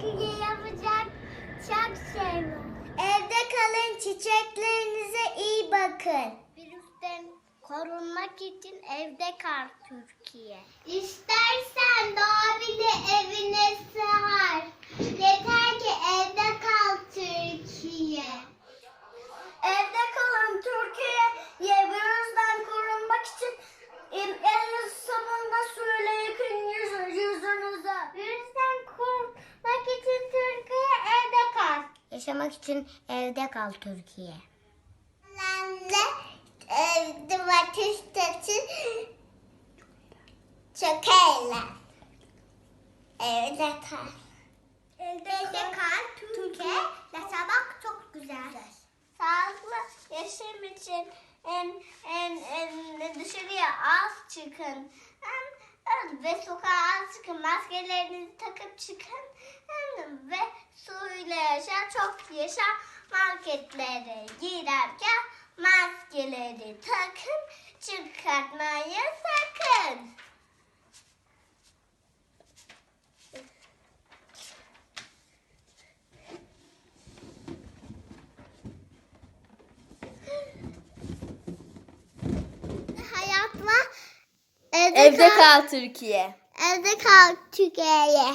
Türkiye yapacak çok şey var. Evde kalın çiçeklerinize iyi bakın. Virüsten korunmak için evde kal Türkiye. İstersen doğa bile evine sığar. Yeter ki evde kal Türkiye. Evde kalın Türkiye virüsten korunmak için elinizi sabunla suyla yıkayın yüz, yüzünüzü. Virüsten korunmak için Türkiye evde kal. Yaşamak için evde kal Türkiye. De evde vakit çok eğlen. Evde kal. Evde kal Türkiye yaşamak çok güzel. Sağlıklı yaşam için en, en, en dışarıya az çıkın. Ve sokağa çıkın. Maskelerinizi takıp çıkın. Ve suyla yaşa, çok yaşa. Marketlere girerken maskeleri takın. Çıkartmayı sakın. Evde, Evde kal Türkiye. Evde kal Türkiye.